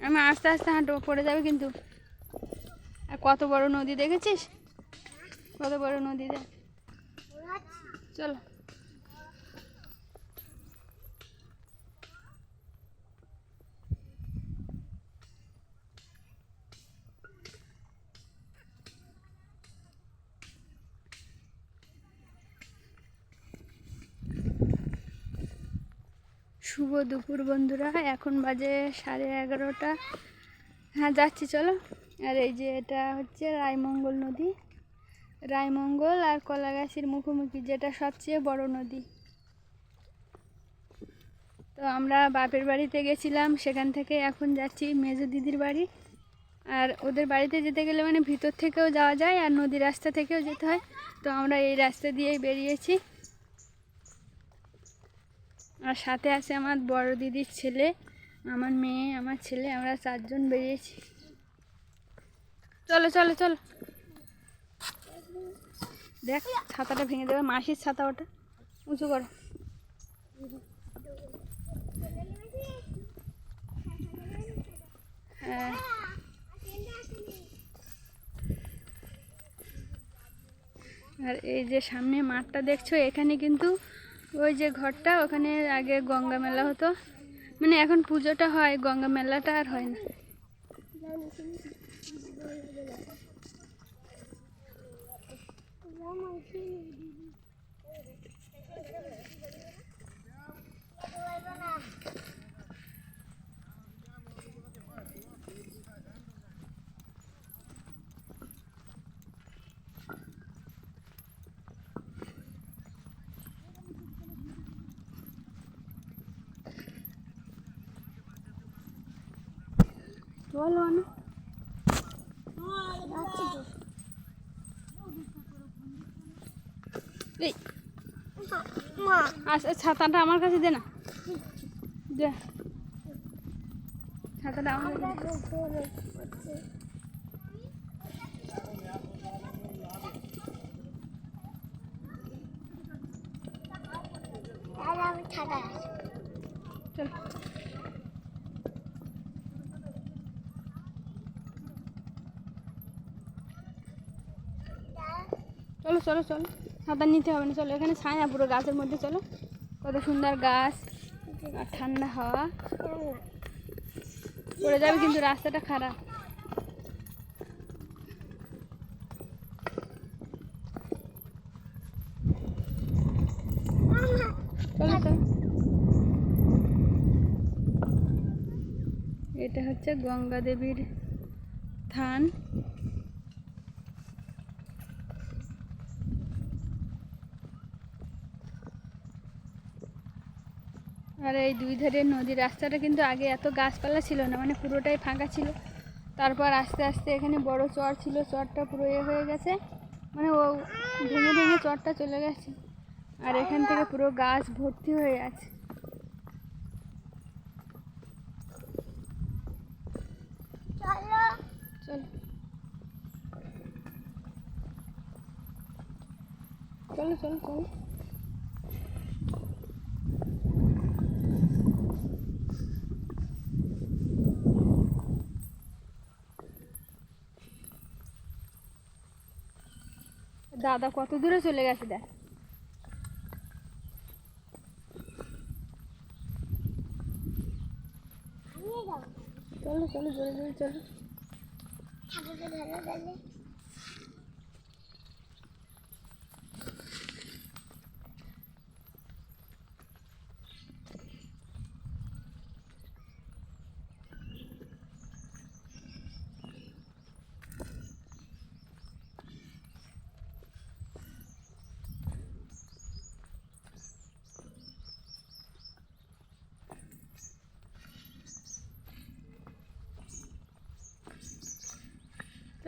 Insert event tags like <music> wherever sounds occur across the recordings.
আমি আস্তে আস্তে হাঁটো পড়ে যাবে কিন্তু। আর কত বড় নদী দেখেছিস? কত বড় নদী দেখ। চলো। শুভ দুপুর বন্ধুরা। এখন বাজে সাড়ে এগারোটা। হ্যাঁ যাচ্ছি, চলো। আর এই যে এটা হচ্ছে রায়মঙ্গল নদী। রায়মঙ্গল আর কলাগাছির মুখোমুখি, যেটা সবচেয়ে বড় নদী। তো আমরা বাপের বাড়িতে গেছিলাম, সেখান থেকে এখন যাচ্ছি মেজো দিদির বাড়ি। আর ওদের বাড়িতে যেতে গেলে মানে ভিতর থেকেও যাওয়া যায়, আর নদী রাস্তা থেকেও যেতে হয়। তো আমরা এই রাস্তা দিয়েই বেরিয়েছি। আর সাথে আছে আমার বড় দিদির ছেলে, আমার মেয়ে, আমার ছেলে, আমরা চারজন বেরিয়েছি। চলো চলো চলো। দেখ, ছাতাটা ভেঙে দেবে, মাসির ছাতা ওটা। উঁচু করো। হ্যাঁ। আর এই যে সামনে মাঠটা দেখছ, এখানে কিন্তু ওই যে ঘরটা, ওখানে আগে গঙ্গা মেলা হতো। মানে এখন পুজোটা হয়, গঙ্গা মেলাটা আর হয় না। না আচ্ছা ছাতাটা আমার কাছে দে না। দে। ছাতাটা আমার কাছে দে। চল। চলো চলো। সাঁতার নিতে হবে না, চলো। এখানে ছায়া পুরো গাছের মধ্যে, চলো। কত সুন্দর গাছ। আর ঠান্ডা হাওয়া। পড়ে যাবে কিন্তু রাস্তাটা খারাপ। এটা হচ্ছে গঙ্গা দেবীর থান। আর এই দুই ধারে নদীর রাস্তাটা কিন্তু আগে এত গাছপালা ছিল না মানে পুরোটাই ফাঁকা ছিল। তারপর আস্তে আস্তে এখানে বড় চর ছিল, চরটা পুরো এ হয়ে গেছে। মানে ও ভেঙে ভেঙে চরটা চলে গেছে। আর এখান থেকে পুরো গাছ ভর্তি হয়ে আছে চলো। চলো চলো চলো। দাদা কত দূরে চলে গেছে দেখ। চলো চলো জোরে জোরে চলো।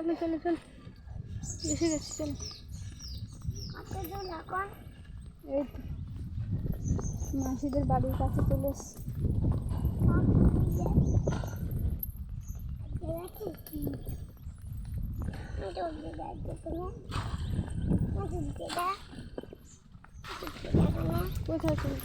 চলো চলো চলো। এসে গেছি চলো। এই মাসিদের বাড়ির কাছে চলে এসছি। কোথায় চলে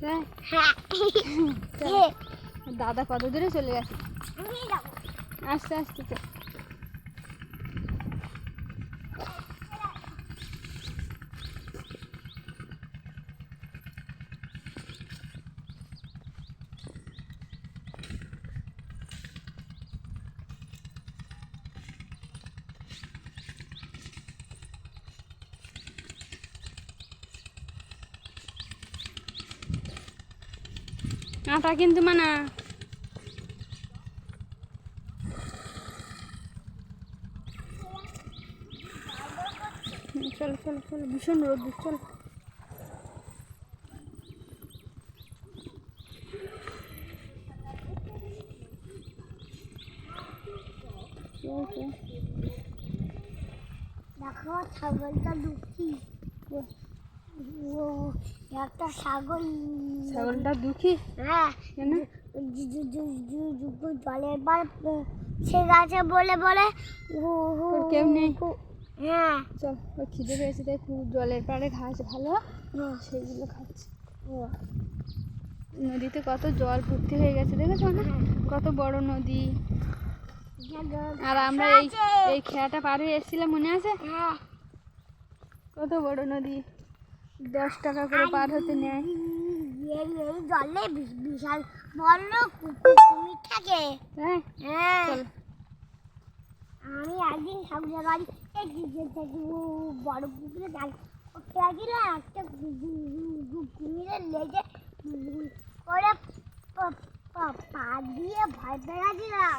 হ্যাঁ <laughs> দাদা কত দূরে চলে গেছে? আস্তে আস্তে আটা কিন্তু মানা। চলো চলো চলো ভীষণ রোদ চলো। ছাগলটা দুঃখী ও একটা ছাগল। ছাগলটা দুঃখী? হ্যাঁ। কেন? জলের বার সে গাছে বলে বলে কেউ নেই? হ্যাঁ। চল ওই খিদে পেয়েছে তাই জলের পাড়ে ঘাস ভালো। হুম। সেইগুলো খাচ্ছে। নদীতে কত জল ভর্তি হয়ে গেছে দেখেছ না? কত বড় নদী। আর আমরা এই এই খেয়াটা পার হয়ে এসেছিলাম মনে আছে? হ্যাঁ। কত বড় নদী। দশ টাকা করে পার হতে নেয়। এই জলে বিশাল বড় কুমির থাকে। হ্যাঁ আমি একদিন ঠাকুরের বাড়ি বড় পুকুরে জাল করতে গেছিলাম একটা কুমিরের লেগে করে পা- দিয়ে ভয় পেয়ে গেছিলাম।